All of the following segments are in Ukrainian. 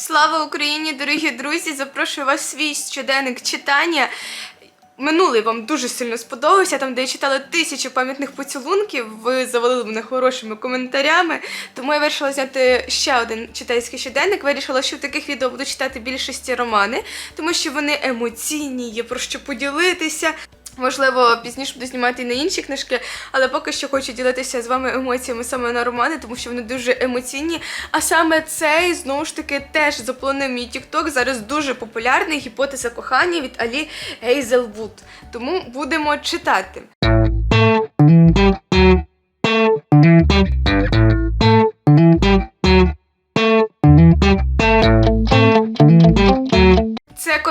Слава Україні, дорогі друзі! Запрошую вас в свій щоденник читання. Минулий вам дуже сильно сподобався, там, де я читала тисячу пам'ятних поцілунків, ви завалили мене хорошими коментарями. Тому я вирішила зняти ще один читайський щоденник. Вирішила, що в таких відео буду читати більшості романи, тому що вони емоційні, є про що поділитися. Можливо, пізніше буду знімати і на інші книжки, але поки що хочу ділитися з вами емоціями саме на романи, тому що вони дуже емоційні. А саме цей знову ж таки теж заполонив мій TikTok. Зараз дуже популярний гіпотеза кохання від Алі Гейзелвуд. Тому будемо читати.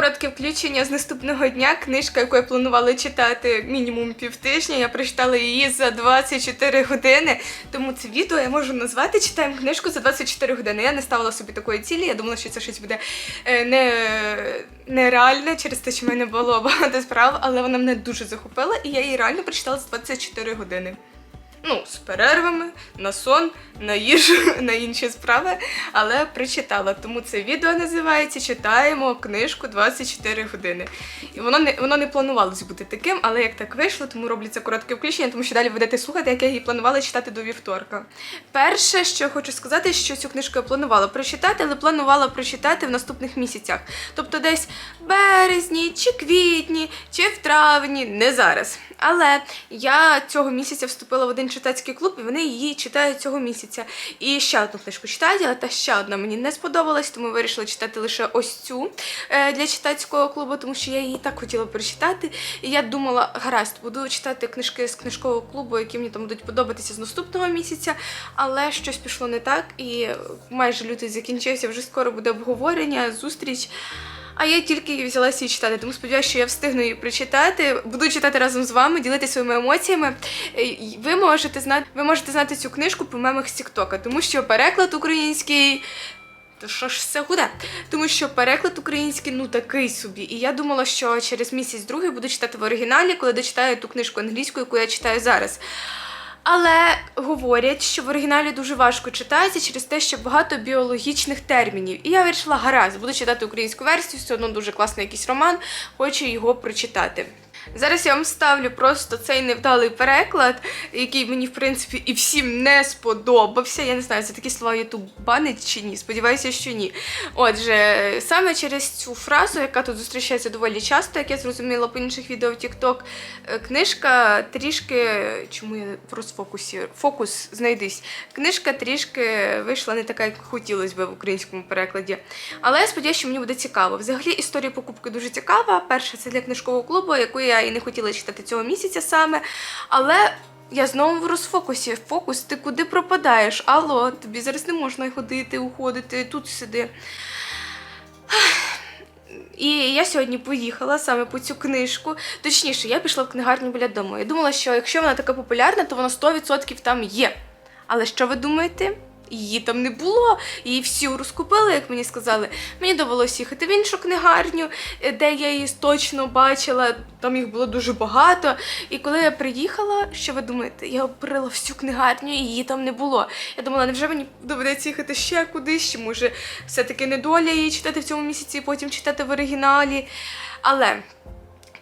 Коротке включення з наступного дня. Книжка, яку я планувала читати мінімум півтижня. Я прочитала її за 24 години. Тому це відео я можу назвати Читаємо книжку за 24 години. Я не ставила собі такої цілі. Я думала, що це щось буде е, не, нереальне через те, що в мене було багато справ, але вона мене дуже захопила, і я її реально прочитала за 24 години. Ну, з перервами, на сон, на їжу, на інші справи, але прочитала. Тому це відео називається Читаємо книжку 24 години. І воно не воно не планувалось бути таким, але як так вийшло, тому це коротке включення, тому що далі будете слухати, як я її планувала читати до вівторка. Перше, що хочу сказати, що цю книжку я планувала прочитати, але планувала прочитати в наступних місяцях. Тобто десь в березні, чи квітні, чи в травні, не зараз. Але я цього місяця вступила в один читацький клуб, і вони її читають цього місяця. І ще одну книжку читають, але та ще одна мені не сподобалась, тому вирішила читати лише ось цю е, для читацького клубу, тому що я її так хотіла прочитати. І я думала, гаразд, буду читати книжки з книжкового клубу, які мені там будуть подобатися з наступного місяця, але щось пішло не так, і майже лютий закінчився, вже скоро буде обговорення, зустріч. А я тільки її взялася її читати, тому сподіваюся, що я встигну її прочитати. Буду читати разом з вами, ділитися своїми емоціями. Е, Ви можете знати, ви можете знати цю книжку по мемах з Тіктока, тому що переклад український. То що ж все гуде? Тому що переклад український ну такий собі. І я думала, що через місяць другий буду читати в оригіналі, коли дочитаю ту книжку англійську, яку я читаю зараз. Але говорять, що в оригіналі дуже важко читається через те, що багато біологічних термінів. І я вирішила, гаразд, буду читати українську версію, все одно дуже класний якийсь роман, хочу його прочитати. Зараз я вам ставлю просто цей невдалий переклад, який мені, в принципі, і всім не сподобався. Я не знаю, це такі слова Ютуб банить чи ні. Сподіваюся, що ні. Отже, саме через цю фразу, яка тут зустрічається доволі часто, як я зрозуміла по інших відео в TikTok, е, книжка трішки. Чому я в розфокусі? Фокус знайдись. Книжка трішки вийшла не така, як хотілося б в українському перекладі. Але я сподіваюся, що мені буде цікаво. Взагалі історія покупки дуже цікава. Перша це для книжкового клубу, яку я і не хотіла читати цього місяця саме. Але я знову в розфокусі. Фокус, ти куди пропадаєш? Алло, тобі зараз не можна ходити, уходити, тут сиди. І я сьогодні поїхала саме по цю книжку. Точніше, я пішла в книгарню біля дому. Я думала, що якщо вона така популярна, то вона 100% там є. Але що ви думаєте? Її там не було, її всі розкупили, як мені сказали. Мені довелося їхати в іншу книгарню, е, де я її точно бачила. Там їх було дуже багато. І коли я приїхала, що ви думаєте? Я обрила всю книгарню і її там не було. Я думала, невже мені доведеться їхати ще кудись, чи може все-таки недоля її читати в цьому місяці і потім читати в оригіналі. Але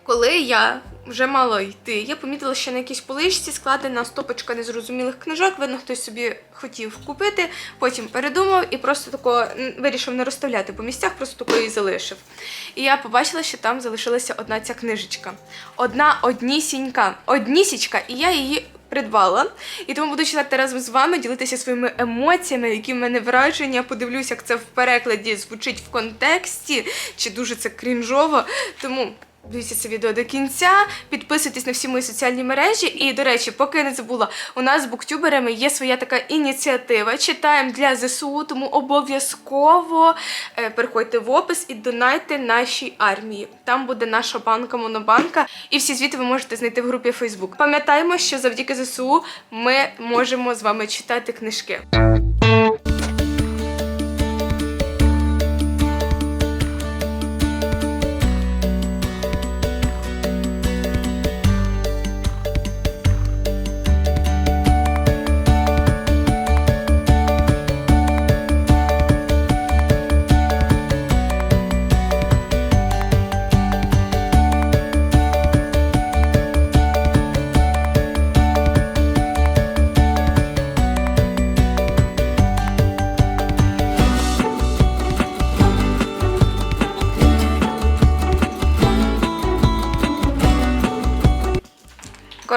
коли я вже мала йти, я помітила, що на якійсь поличці складена стопочка незрозумілих книжок. Видно, хтось собі хотів купити, потім передумав і просто тако вирішив не розставляти по місцях, просто тако її залишив. І я побачила, що там залишилася одна ця книжечка. Одна однісінька, однісічка, і я її. Придбала, і тому буду читати разом з вами, ділитися своїми емоціями, які в мене враження. Подивлюся, як це в перекладі звучить в контексті, чи дуже це крінжово. Тому Дивіться це відео до кінця, підписуйтесь на всі мої соціальні мережі. І, до речі, поки я не забула, у нас з буктюберами є своя така ініціатива. Читаємо для ЗСУ, тому обов'язково е, переходьте в опис і донайте нашій армії. Там буде наша банка Монобанка, і всі звіти ви можете знайти в групі Facebook. Пам'ятаємо, що завдяки ЗСУ ми можемо з вами читати книжки.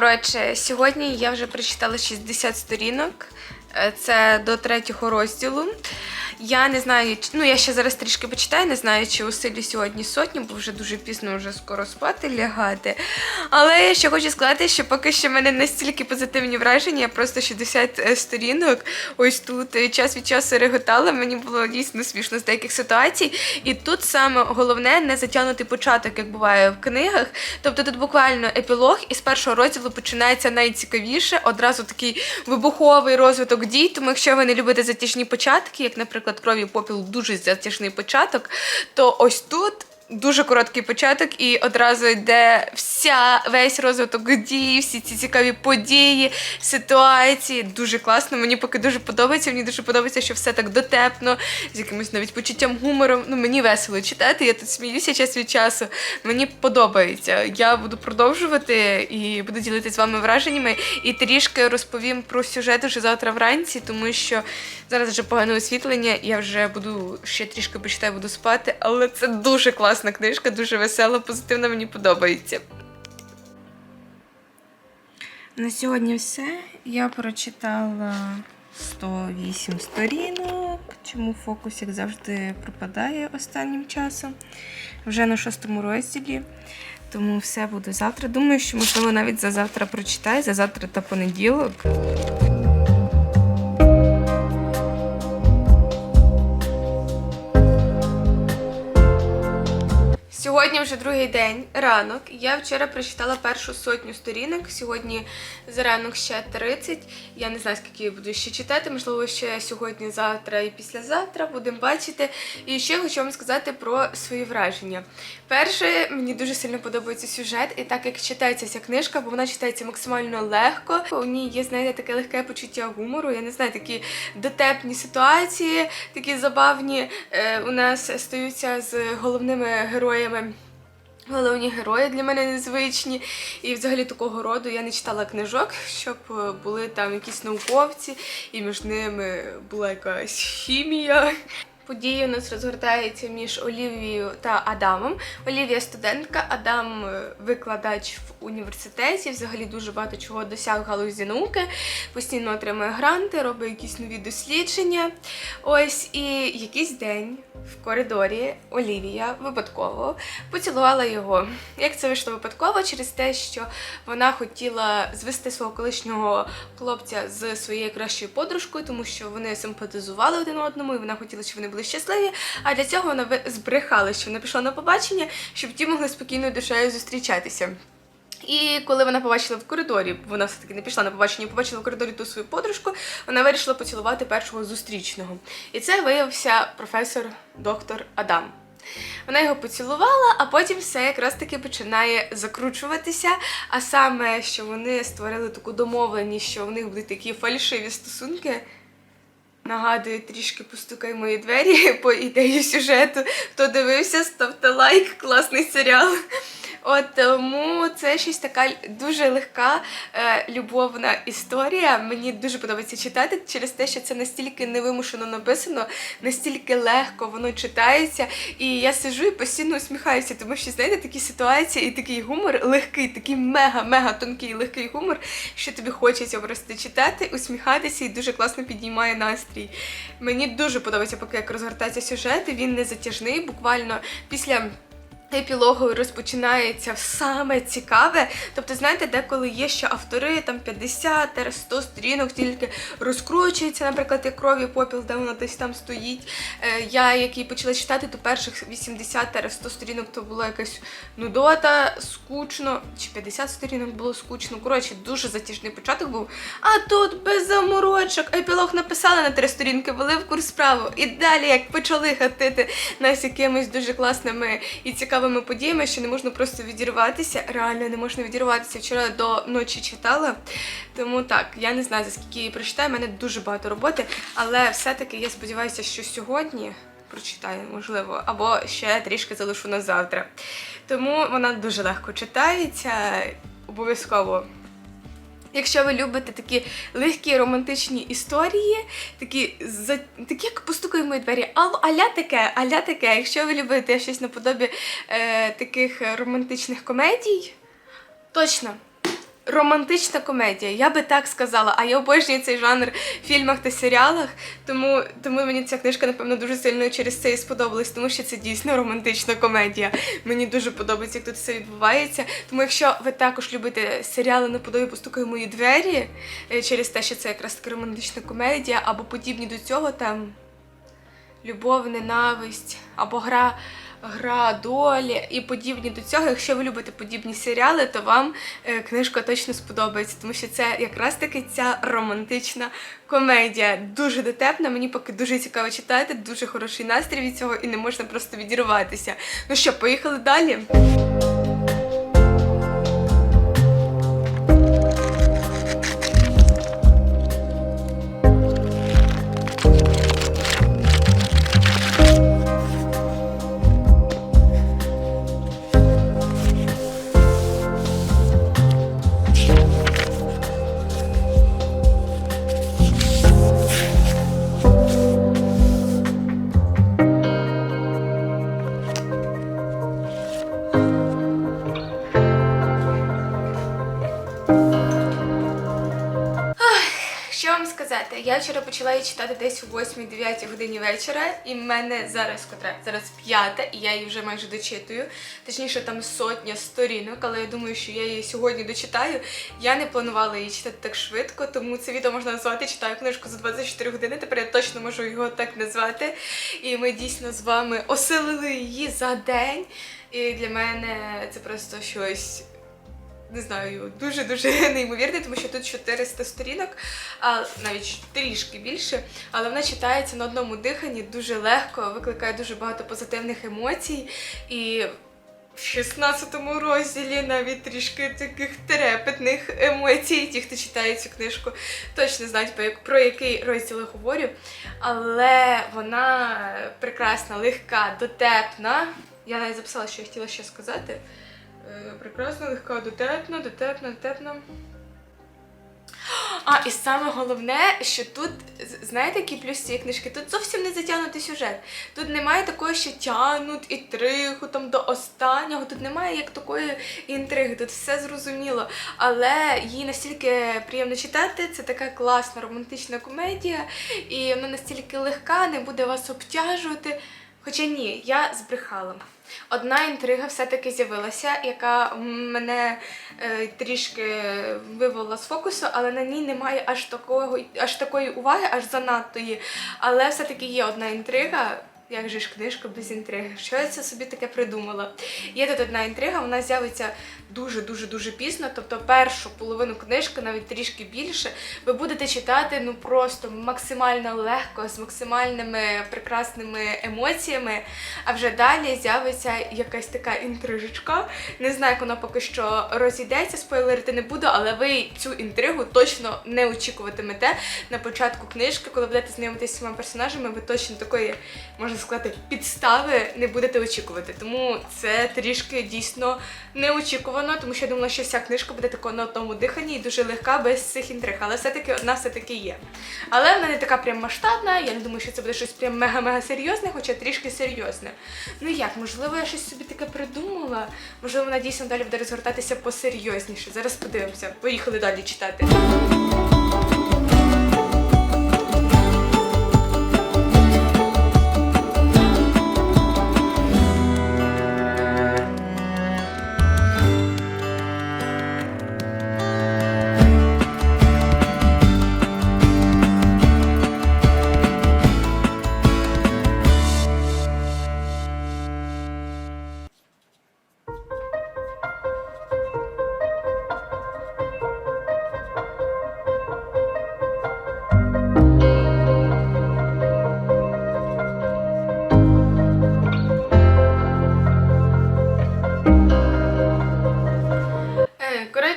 Коротше, сьогодні я вже прочитала 60 сторінок. Е, Це до третього розділу. Я не знаю, ну я ще зараз трішки почитаю, не знаю, чи у силі сьогодні сотню, бо вже дуже пізно, вже скоро спати лягати. Але я ще хочу сказати, що поки що в мене настільки позитивні враження, я просто 60 е, сторінок ось тут е, час від часу реготала. Мені було дійсно смішно з деяких ситуацій. І тут саме головне не затягнути початок, як буває в книгах. Тобто тут буквально епілог, і з першого розділу починається найцікавіше, одразу такий вибуховий розвиток дій. Тому якщо ви не любите затяжні початки, як, наприклад, крові попіл дуже затяжний початок, то ось тут. Дуже короткий початок, і одразу йде вся весь розвиток дій, всі ці цікаві події, ситуації. Дуже класно. Мені поки дуже подобається. Мені дуже подобається, що все так дотепно, з якимось навіть почуттям гумору. Ну мені весело читати. Я тут сміюся час від часу. Мені подобається. Я буду продовжувати і буду ділитися з вами враженнями. І трішки розповім про сюжет уже завтра вранці, тому що зараз вже погане освітлення. Я вже буду ще трішки почитаю, буду спати. Але це дуже класна книжка, дуже весела, позитивна. Мені подобається. На сьогодні все. Я прочитала 108 сторінок. Чому фокус, як завжди, пропадає останнім часом. Вже на шостому розділі. Тому все буде завтра. Думаю, що можливо навіть за завтра прочитаю, за завтра та понеділок. Сьогодні вже другий день, ранок. Я вчора прочитала першу сотню сторінок. Сьогодні за ранок ще 30. Я не знаю, скільки я буду ще читати. Можливо, ще сьогодні, завтра і післязавтра будемо бачити. І ще хочу вам сказати про свої враження. Перше, мені дуже сильно подобається сюжет, і так як читається ця книжка, бо вона читається максимально легко. У ній є, знаєте, таке легке почуття гумору. Я не знаю, такі дотепні ситуації, такі забавні е, у нас стаються з головними героями. Головні герої для мене незвичні. І взагалі такого роду я не читала книжок, щоб е, були там якісь науковці, і між ними була якась хімія. Події у нас розгортаються між Олівією та Адамом. Олівія студентка, Адам е, викладач в університеті. Взагалі дуже багато чого досяг галузі науки. Постійно отримує гранти, робить якісь нові дослідження. Ось і якийсь день в коридорі Олівія випадково поцілувала його. Як це вийшло випадково? Через те, що вона хотіла звести свого колишнього хлопця з своєю кращою подружкою, тому що вони симпатизували один одному, і вона хотіла, щоб вони були щасливі. А для цього вона збрехала, що вона пішла на побачення, щоб ті могли спокійною душею зустрічатися. І коли вона побачила в коридорі, вона все-таки не пішла на побачення, побачила в коридорі ту свою подружку, вона вирішила поцілувати першого зустрічного. І це виявився професор доктор Адам. Вона його поцілувала, а потім все якраз таки починає закручуватися. А саме, що вони створили таку домовленість, що в них будуть такі фальшиві стосунки. Нагадую, трішки постукай мої двері по ідеї сюжету. Хто дивився, ставте лайк, класний серіал. От тому це щось така дуже легка е, любовна історія. Мені дуже подобається читати через те, що це настільки невимушено написано, настільки легко воно читається. І я сижу і постійно усміхаюся, тому що знаєте, такі ситуації і такий гумор легкий, такий мега-мега тонкий легкий гумор, що тобі хочеться просто читати, усміхатися і дуже класно піднімає настрій. Мені дуже подобається, поки як розгортається сюжет, він не затяжний, буквально після. Епілогою розпочинається саме цікаве. Тобто, знаєте, деколи є ще автори, там 50-100 сторінок тільки розкручується, наприклад, як крові попіл, де воно десь там стоїть. Е, я, який почала читати, то перших 80-100 сторінок то була якась нудота, скучно, чи 50 сторінок було скучно. Коротше, дуже затяжний початок був. А тут без заморочок. Епілог написали на три сторінки, вели в курс справу. І далі, як почали гатити нас якимись дуже класними і цікавими подіями, що не можна просто відірватися. Реально не можна відірватися. Вчора до ночі читала. Тому так, я не знаю, за скільки її прочитаю. У мене дуже багато роботи, але все-таки я сподіваюся, що сьогодні. Прочитаю, можливо, або ще трішки залишу на завтра. Тому вона дуже легко читається, обов'язково Якщо ви любите такі легкі романтичні історії, такі, за, такі як постукає мої двері, Ал, аля таке, аля таке. Якщо ви любите щось наподобі е, таких романтичних комедій, точно романтична комедія. Я би так сказала. А я обожнюю цей жанр в фільмах та серіалах. Тому, тому мені ця книжка, напевно, дуже сильно через це і сподобалась, тому що це дійсно романтична комедія. Мені дуже подобається, як тут все відбувається. Тому якщо ви також любите серіали наподобі постукає в мої двері е, через те, що це якраз таки романтична комедія, або подібні до цього там любов, ненависть або гра. Гра долі і подібні до цього. Якщо ви любите подібні серіали, то вам е, книжка точно сподобається, тому що це якраз таки ця романтична комедія. Дуже дотепна. Мені поки дуже цікаво читати, дуже хороший настрій від цього і не можна просто відірватися. Ну що, поїхали далі. Почала її читати десь о 8-9 годині вечора, і в мене зараз котра зараз п'ята, і я її вже майже дочитую. Точніше, там сотня сторінок, але я думаю, що я її сьогодні дочитаю. Я не планувала її читати так швидко, тому це відео можна назвати Читаю книжку за 24 години. Тепер я точно можу його так назвати. І ми дійсно з вами осилили її за день. І для мене це просто щось не знаю, дуже-дуже неймовірне, тому що тут 400 сторінок, а навіть трішки більше, але вона читається на одному диханні дуже легко, викликає дуже багато позитивних емоцій. І в 16-му розділі навіть трішки таких трепетних емоцій. Ті, хто читає цю книжку, точно знають, про який розділ я говорю. Але вона прекрасна, легка, дотепна. Я навіть записала, що я хотіла ще сказати. Е, Прекрасна, легка, дотепна, дотепна, дотепна. А, і саме головне, що тут, знаєте, які плюс цієї книжки? Тут зовсім не затягнутий сюжет. Тут немає такого, що тягнуть інтригу там до останнього. Тут немає як такої інтриги, тут все зрозуміло. Але її настільки приємно читати, це така класна романтична комедія, і вона настільки легка, не буде вас обтяжувати. Хоча ні, я збрехала. Одна інтрига все-таки з'явилася, яка мене е, трішки вивела з фокусу, але на ній немає аж такого, аж такої уваги, аж занадтої. Але все-таки є одна інтрига. Як же ж книжка без інтриги? Що я це собі таке придумала? Є тут одна інтрига, вона з'явиться дуже дуже дуже пізно, тобто першу половину книжки, навіть трішки більше, ви будете читати ну просто максимально легко, з максимальними прекрасними емоціями. А вже далі з'явиться якась така інтрижечка. Не знаю, як вона поки що розійдеться, спойлерити не буду, але ви цю інтригу точно не очікуватимете на початку книжки, коли будете знайомитися з цими персонажами, ви точно такої, можна сказати, підстави не будете очікувати. Тому це трішки дійсно неочікувано, тому що я думала, що вся книжка буде такою на одному диханні і дуже легка без цих інтриг. Але все-таки одна все-таки є. Але вона не така прям масштабна. Я не думаю, що це буде щось прям мега-мега серйозне, хоча трішки серйозне. Ну як, можливо, я щось собі таке придумала. Можливо, вона дійсно далі буде розгортатися посерйозніше. Зараз подивимося. Поїхали далі читати.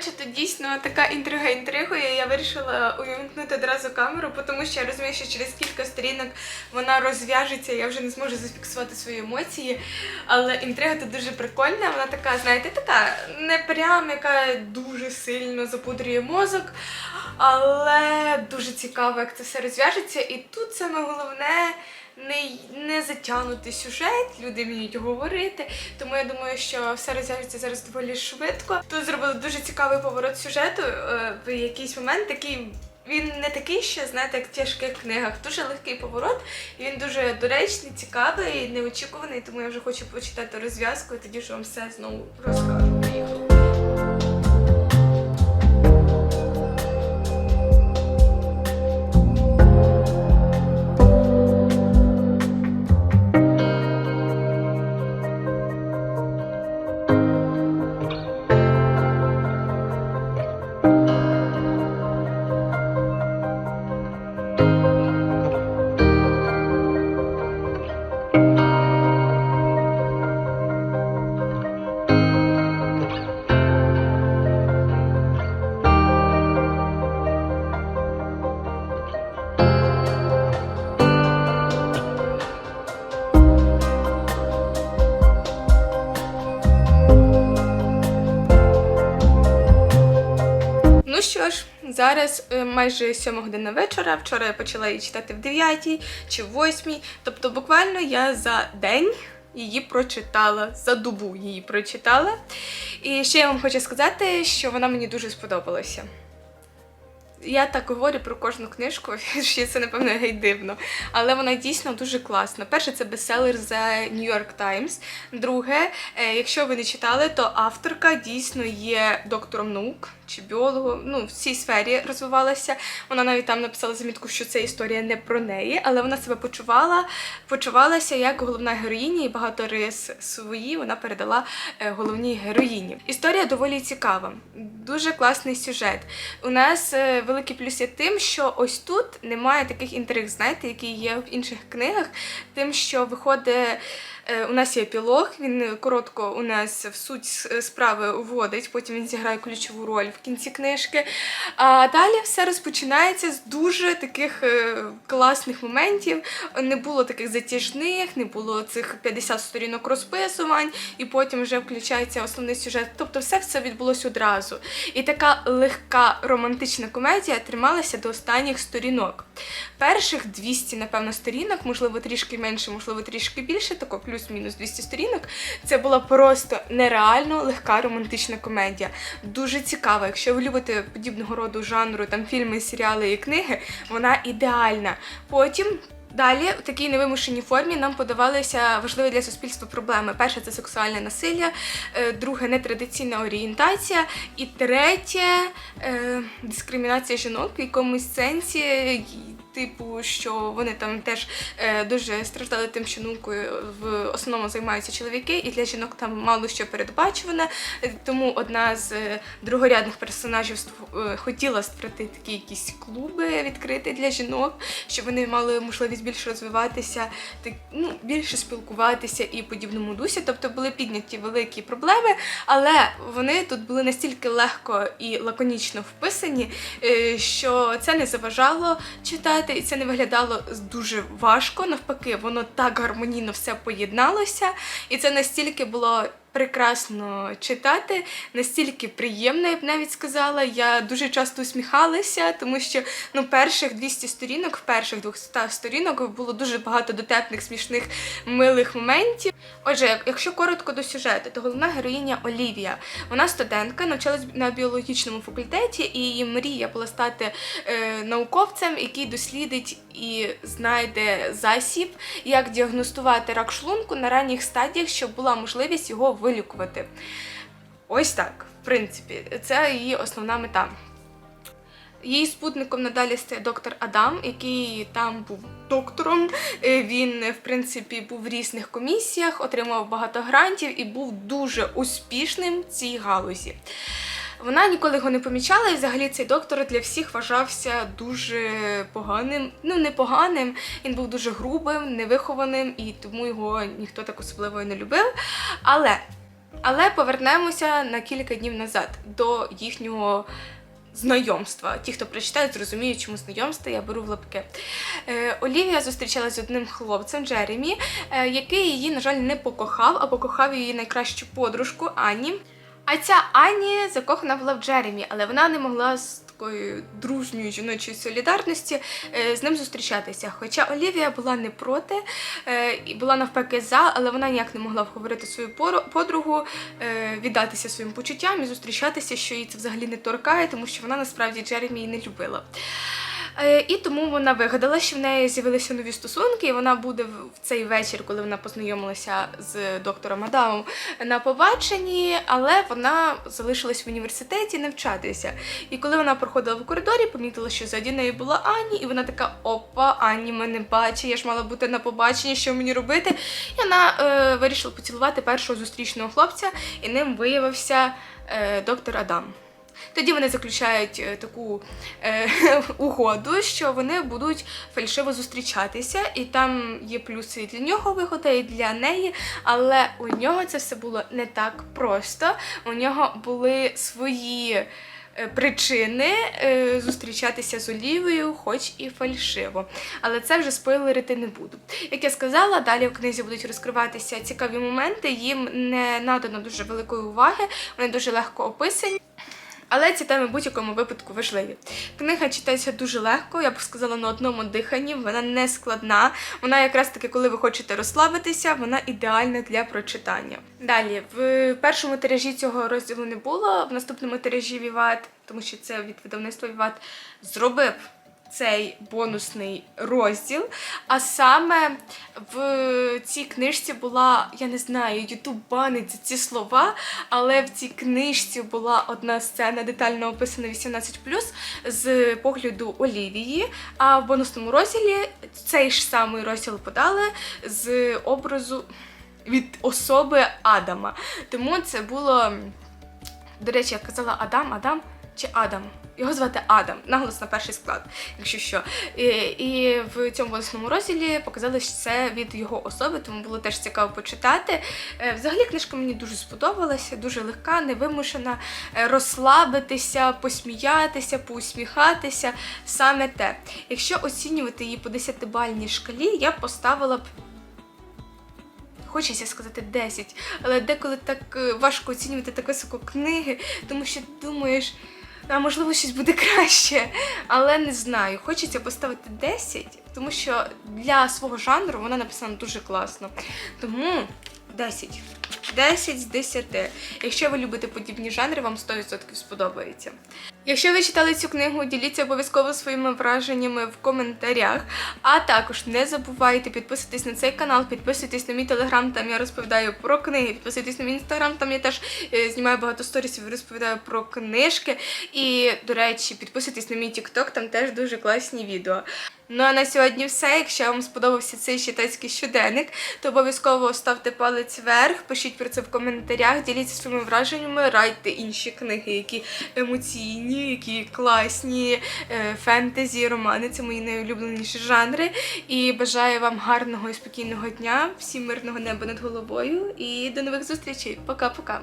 Коротше, тут дійсно така інтрига інтригує. Я вирішила увімкнути одразу камеру, тому що я розумію, що через кілька сторінок вона розв'яжеться, я вже не зможу зафіксувати свої емоції. Але інтрига тут дуже прикольна. Вона така, знаєте, така не прям, яка дуже сильно запудрює мозок, але дуже цікаво, як це все розв'яжеться. І тут саме головне не, не затягнутий сюжет, люди вміють говорити. Тому я думаю, що все розв'яжеться зараз доволі швидко. Тут зробили дуже цікавий поворот сюжету е, в якийсь момент, такий. Він не такий ще, знаєте, як в тяжких книгах. Дуже легкий поворот, і він дуже доречний, цікавий, неочікуваний, тому я вже хочу почитати розв'язку і тоді ж вам все знову розкажу. Що ж, зараз е, майже 7 година вечора. Вчора я почала її читати в 9 чи в 8. Тобто, буквально я за день її прочитала, за добу її прочитала. І ще я вам хочу сказати, що вона мені дуже сподобалася. Я так говорю про кожну книжку, що це напевно геть дивно. Але вона дійсно дуже класна. Перше, це бестселер за New York Times. Друге, е, якщо ви не читали, то авторка дійсно є доктором наук чи біологом. Ну, в цій сфері розвивалася. Вона навіть там написала замітку, що це історія не про неї, але вона себе почувала, почувалася як головна героїня, і багато рис свої вона передала е, головній героїні. Історія доволі цікава, дуже класний сюжет. У нас е, великий плюс є тим, що ось тут немає таких інтриг, знаєте, які є в інших книгах, тим, що виходить. Е, У нас є епілог, він коротко у нас в суть справи вводить, потім він зіграє ключову роль в кінці книжки. А далі все розпочинається з дуже таких е, класних моментів. Не було таких затяжних, не було цих 50 сторінок розписувань, і потім вже включається основний сюжет. Тобто все все відбулося одразу. І така легка романтична комедія трималася до останніх сторінок. Перших 200, напевно, сторінок, можливо, трішки менше, можливо, трішки більше, тако плюс-мінус 200 сторінок. Це була просто нереально легка романтична комедія. Дуже цікава. Якщо ви любите подібного роду жанру, там фільми, серіали і книги, вона ідеальна. Потім. Далі в такій невимушеній формі нам подавалися важливі для суспільства проблеми. Перше це сексуальне насилля, е, друге нетрадиційна орієнтація, і третє е, дискримінація жінок в якомусь сенсі. Типу, що вони там теж е, дуже страждали тим, що наукою в основному займаються чоловіки, і для жінок там мало що передбачуване. Тому одна з е, другорядних персонажів е, хотіла створити такі якісь клуби відкрити для жінок, щоб вони мали можливість більше розвиватися, так, ну, більше спілкуватися і подібному дусі. Тобто були підняті великі проблеми, але вони тут були настільки легко і лаконічно вписані, що це не заважало читати, і це не виглядало дуже важко. Навпаки, воно так гармонійно все поєдналося, і це настільки було. Прекрасно читати, настільки приємно, я б навіть сказала. Я дуже часто усміхалася, тому що ну, перших 200 сторінок, перших 200 сторінок було дуже багато дотепних, смішних, милих моментів. Отже, якщо коротко до сюжету, то головна героїня Олівія. Вона студентка, навчалась на біологічному факультеті, і її мрія була стати е, науковцем, який дослідить і знайде засіб, як діагностувати рак шлунку на ранніх стадіях, щоб була можливість його вилікувати. Ось так, в принципі, це її основна мета. Її спутником надалі стає доктор Адам, який там був доктором. Е, Він, в принципі, був в різних комісіях, отримав багато грантів і був дуже успішним в цій галузі. Вона ніколи його не помічала, і взагалі цей доктор для всіх вважався дуже поганим. Ну, не поганим, він був дуже грубим, невихованим, і тому його ніхто так особливо і не любив. Але, але повернемося на кілька днів назад до їхнього знайомства. Ті, хто прочитають, зрозуміють, чому знайомство я беру в лапки. Е, Олівія зустрічалася з одним хлопцем Джеремі, е, який її, на жаль, не покохав, а покохав її найкращу подружку Ані. А ця Ані закохана була в Джеремі, але вона не могла з такої дружньої жіночої солідарності е, з ним зустрічатися. Хоча Олівія була не проти е, і була навпаки за, але вона ніяк не могла вговорити свою подругу, е, віддатися своїм почуттям і зустрічатися, що їй це взагалі не торкає, тому що вона насправді Джеремі її не любила. Е, І тому вона вигадала, що в неї з'явилися нові стосунки, і вона буде в цей вечір, коли вона познайомилася з доктором Адамом на побаченні, але вона залишилась в університеті навчатися. І коли вона проходила в коридорі, помітила, що ззаді неї була Ані, і вона така: Опа, Ані мене бачить, я ж мала бути на побаченні, що мені робити. І вона е, вирішила поцілувати першого зустрічного хлопця, і ним виявився е, доктор Адам. Тоді вони заключають е, таку е, угоду, що вони будуть фальшиво зустрічатися, і там є плюси і для нього вигода, і для неї. Але у нього це все було не так просто. У нього були свої. е, Причини е, зустрічатися з Олівією, хоч і фальшиво. Але це вже спойлерити не буду. Як я сказала, далі в книзі будуть розкриватися цікаві моменти, їм не надано дуже великої уваги, вони дуже легко описані. Але ці теми в будь-якому випадку важливі. Книга читається дуже легко, я б сказала, на одному диханні. Вона не складна. Вона якраз таки, коли ви хочете розслабитися, вона ідеальна для прочитання. Далі, в першому тиражі цього розділу не було. В наступному тиражі Віват, тому що це від видавництва Віват, зробив цей бонусний розділ. А саме в цій книжці була, я не знаю, Ютуб банить ці слова, але в цій книжці була одна сцена детально описана 18 з погляду Олівії. А в бонусному розділі цей ж самий розділ подали з образу від особи Адама. Тому це було. До речі, я казала Адам, Адам чи Адам. Його звати Адам, наголос на перший склад, якщо що. І, і в цьому бонусному розділі показали, це від його особи, тому було теж цікаво почитати. Е, Взагалі книжка мені дуже сподобалася, дуже легка, невимушена, е, розслабитися, посміятися, поусміхатися. Саме те. Якщо оцінювати її по 10-бальній шкалі, я поставила б Хочеться сказати 10, але деколи так е, важко оцінювати так високо книги, тому що думаєш, а можливо щось буде краще. Але не знаю. Хочеться поставити 10, тому що для свого жанру вона написана дуже класно. Тому 10. 10 з 10. Якщо ви любите подібні жанри, вам 100% сподобається. Якщо ви читали цю книгу, діліться обов'язково своїми враженнями в коментарях. А також не забувайте підписуватись на цей канал, підписуйтесь на мій телеграм, там я розповідаю про книги, підписуйтесь на мій інстаграм, там я теж е, знімаю багато сторісів, розповідаю про книжки. І, до речі, підписуйтесь на мій тікток, там теж дуже класні відео. Ну а на сьогодні все. Якщо вам сподобався цей читацький щоденник, то обов'язково ставте палець вверх, пишіть про це в коментарях, діліться своїми враженнями, радьте інші книги, які емоційні, які класні, е, фентезі, романи це мої найулюбленіші жанри. І бажаю вам гарного і спокійного дня, всім мирного неба над головою і до нових зустрічей. Пока-пока.